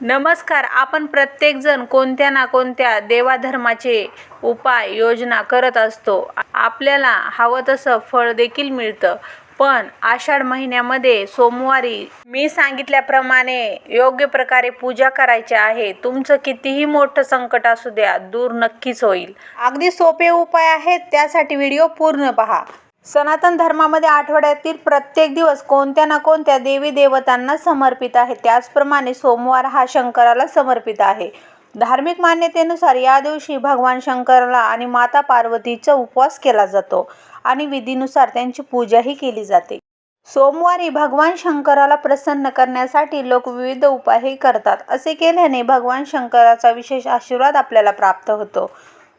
नमस्कार आपण प्रत्येकजण कोणत्या ना कोणत्या देवाधर्माचे उपाय योजना करत असतो. आपल्याला हवं तसं फळ देखील मिळतं. पण आषाढ महिन्यामध्ये सोमवारी मी सांगितल्याप्रमाणे योग्य प्रकारे पूजा करायची आहे. तुमचं कितीही मोठं संकट असू द्या दूर नक्कीच होईल. अगदी सोपे उपाय आहेत त्यासाठी व्हिडिओ पूर्ण पहा. सनातन धर्मामध्ये आठवड्यातील प्रत्येक दिवस कोणत्या ना कोणत्या देवी देवतांना समर्पित आहे? त्याचप्रमाणे सोमवार हा शंकराला समर्पित आहे. धार्मिक मान्यतेनुसार या दिवशी भगवान शंकराला आणि माता पार्वतीचा उपवास केला जातो आणि विधीनुसार त्यांची पूजाही केली जाते. सोमवारी भगवान शंकराला प्रसन्न करण्यासाठी लोक विविध उपायही करतात. असे केल्याने भगवान शंकराचा विशेष आशीर्वाद आपल्याला प्राप्त होतो.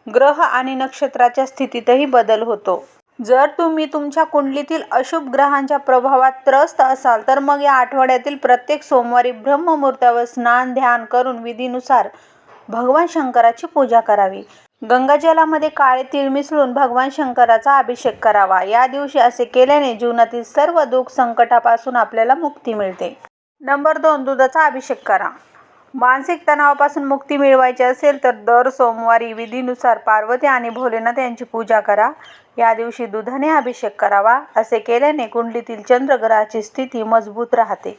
ग्रह आणि नक्षत्राच्या स्थितीतही बदल होतो. जर तुम्ही तुमच्या कुंडलीतील अशुभ ग्रहांच्या प्रभावात त्रस्त असाल तर मग या आठवड्यातील प्रत्येक सोमवारी ब्रह्ममुहूर्तावर स्नान ध्यान करून विधीनुसार भगवान शंकराची पूजा करावी. गंगाजलामध्ये काळे तीळ मिसळून भगवान शंकराचा अभिषेक करावा. या दिवशी असे केल्याने जीवनातील सर्व दुःख संकटापासून आपल्याला मुक्ती मिळते. नंबर दोन दुधाचा अभिषेक करा. मानसिक तणावापासून मुक्ती मिळवायची असेल तर दर सोमवारी विधीनुसार पार्वती आणि भोलेनाथ यांची पूजा करा. या दिवशी दुधाने अभिषेक करावा असे केल्याने कुंडलीतील चंद्रग्रहाची स्थिती मजबूत राहते.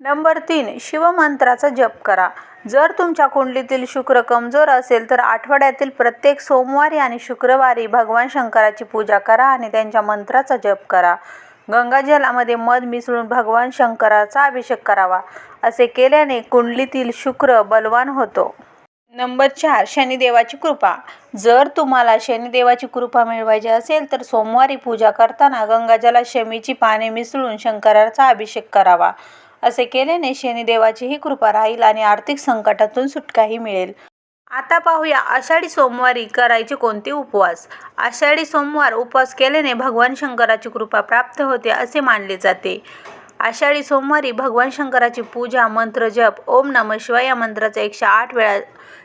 नंबर तीन शिवमंत्राचा जप करा. जर तुमच्या कुंडलीतील शुक्र कमजोर असेल तर आठवड्यातील प्रत्येक सोमवारी आणि शुक्रवारी भगवान शंकराची पूजा करा आणि त्यांच्या मंत्राचा जप करा. गंगाजलामध्ये मध मिसळून भगवान शंकराचा अभिषेक करावा असे केल्याने कुंडलीतील शुक्र बलवान होतो. नंबर चार शनिदेवाची कृपा. जर तुम्हाला शनिदेवाची कृपा मिळवायची असेल तर सोमवारी पूजा करताना गंगाजलात शमीची पाने मिसळून शंकराचा अभिषेक करावा. असे केल्याने शनिदेवाचीही कृपा राहील आणि आर्थिक संकटातून सुटकाही मिळेल. आता पाहूया आषाढी सोमवारी करायचे कोणते उपवास? आषाढी सोमवार उपवास केल्याने भगवान शंकराची कृपा प्राप्त होते असे मानले जाते. आषाढी सोमवारी भगवान शंकराची पूजा मंत्र जप ओम नम शिवाय या मंत्राचा एकशे आठ वेळा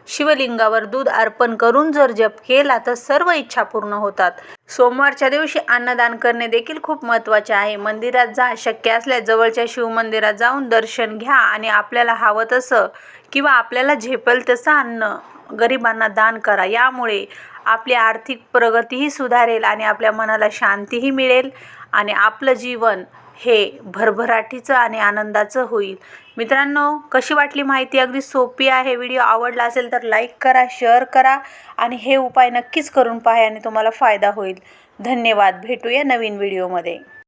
शिवलिंगावर दूध अर्पण करून जर जप केला तर सर्व इच्छा पूर्ण होतात. सोमवारच्या दिवशी अन्नदान करणे देखील खूप महत्त्वाचे आहे. मंदिरात जा शक्य असल्यास जवळच्या शिवमंदिरात जाऊन दर्शन घ्या आणि आपल्याला हवं तसं किंवा आपल्याला झेपेल तसं अन्न गरिबांना दान करा. यामुळे आपली आर्थिक प्रगतीही सुधारेल आणि आपल्या मनाला शांतीही मिळेल. आणि आपलं जीवन हे भरभराटीचं आणि आनंदाचं होईल. मित्रांनो कशी वाटली माहिती अगदी सोपी आहे. व्हिडिओ आवडला असेल तर लाईक करा शेअर करा आणि हे उपाय नक्कीच करून पहा आणि तुम्हाला फायदा होईल. धन्यवाद. भेटूया नवीन व्हिडिओमध्ये.